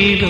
அவனிலும்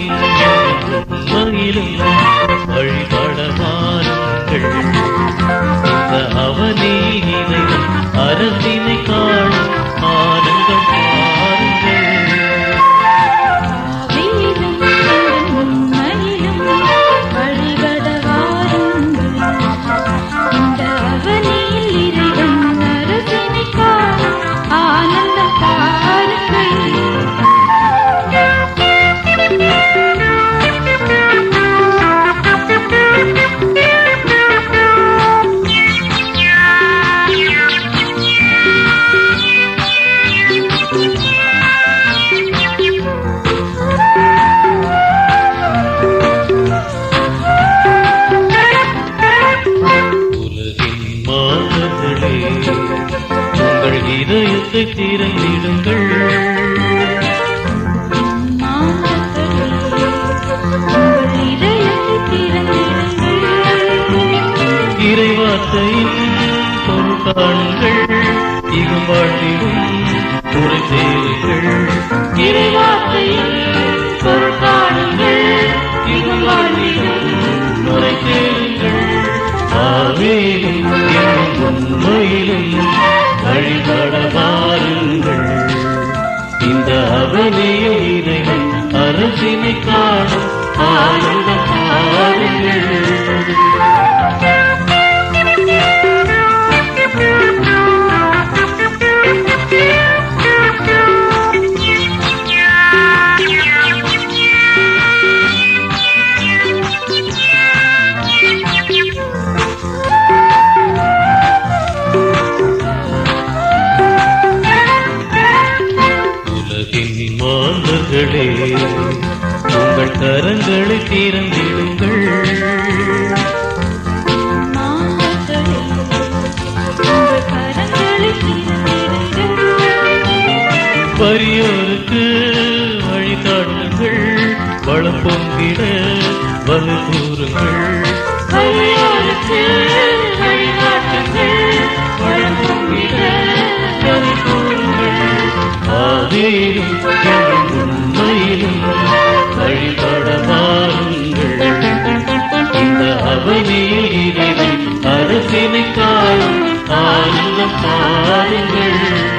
மாதங்களே உங்கள் இதயத்தை திறந்திடுங்கள். இறைவார்த்தையின் பொருட்காணுங்கள் இகம் வாழ்விலும் குறை தேவைகள். இறைவார்த்தையின் பொருட்காணுங்கள் இகம் வாழ்விலும் தேவைகள். ஆவேலும் எங்கும் கோயிலும் வழிபட வாருங்கள் இந்த அவனிய இறைவன் அரசினை காணும் ஆயுத பாருங்கள் வளம் பொங்கிட வலு கூறுங்கள் வறியோருக்கு வழிகாட்டுங்கள், வளம் உண்மையிலும் வழிபட வாருங்கள். இந்த அவனியில் இறைவன் அரசினை காணும் ஆனந்தம் பாருங்கள்.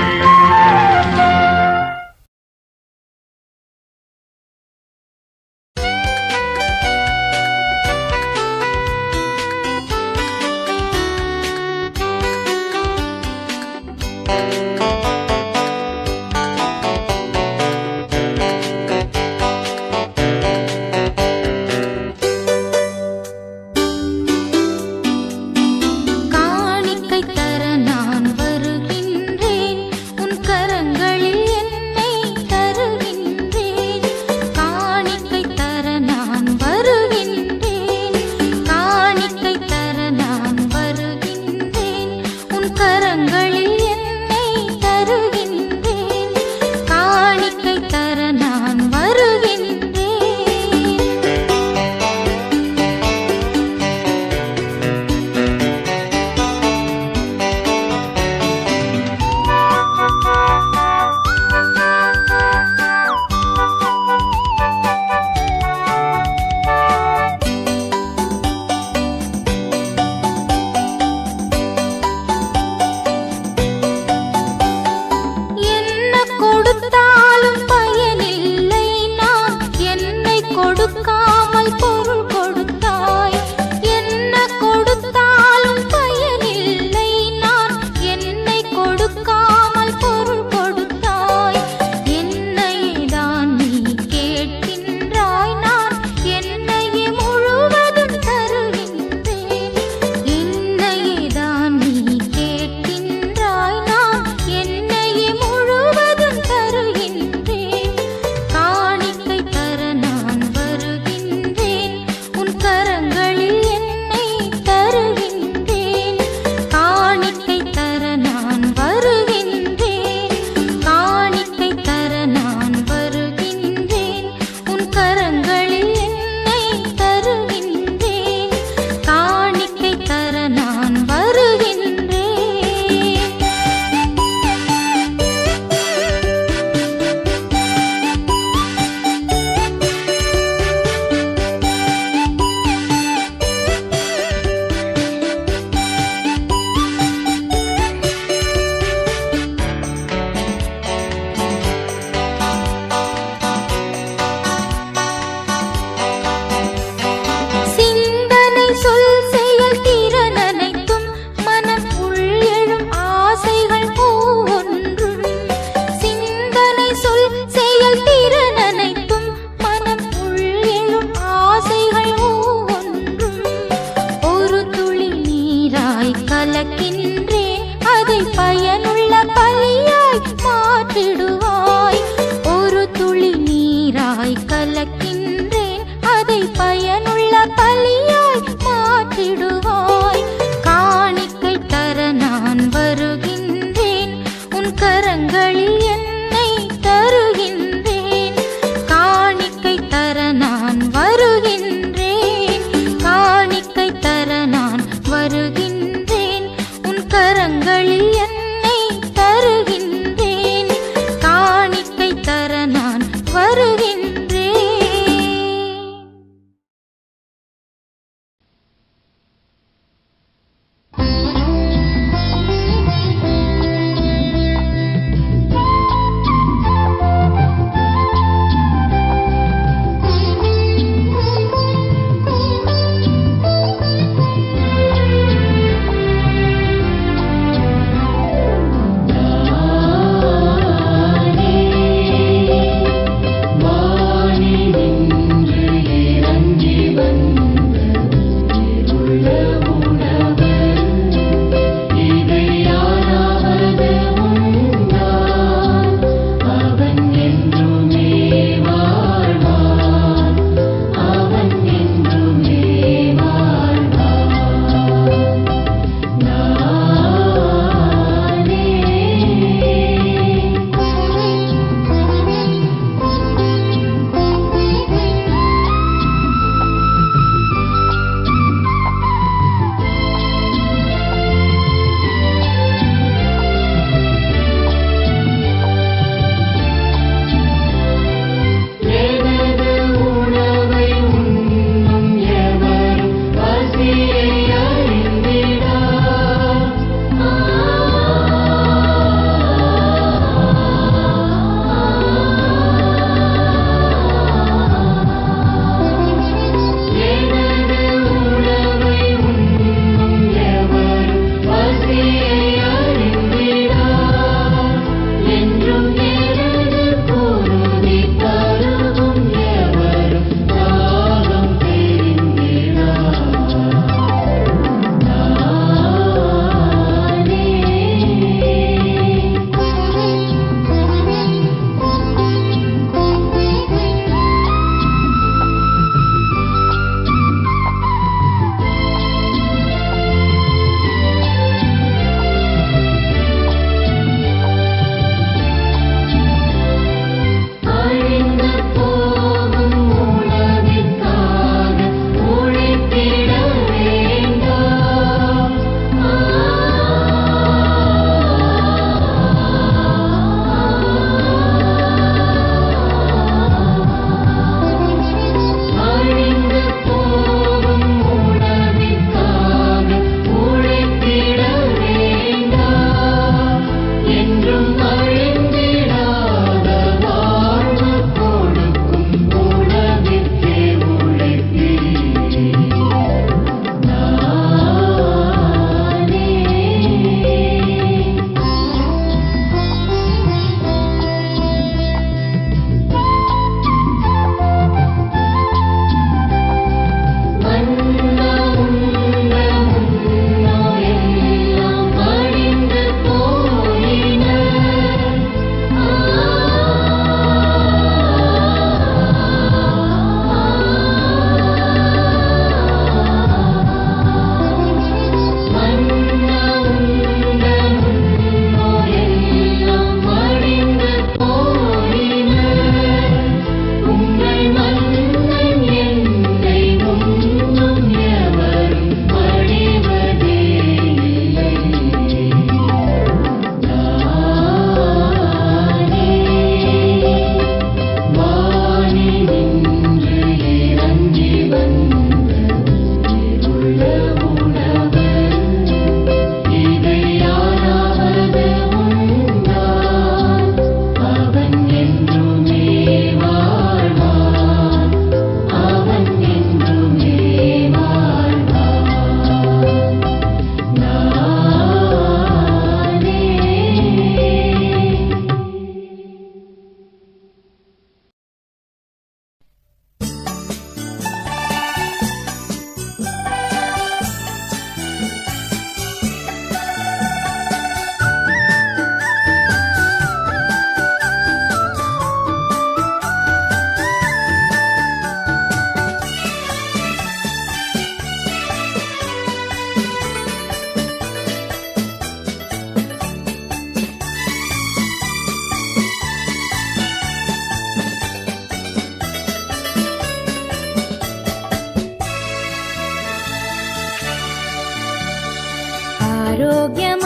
রোগ্যম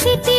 city.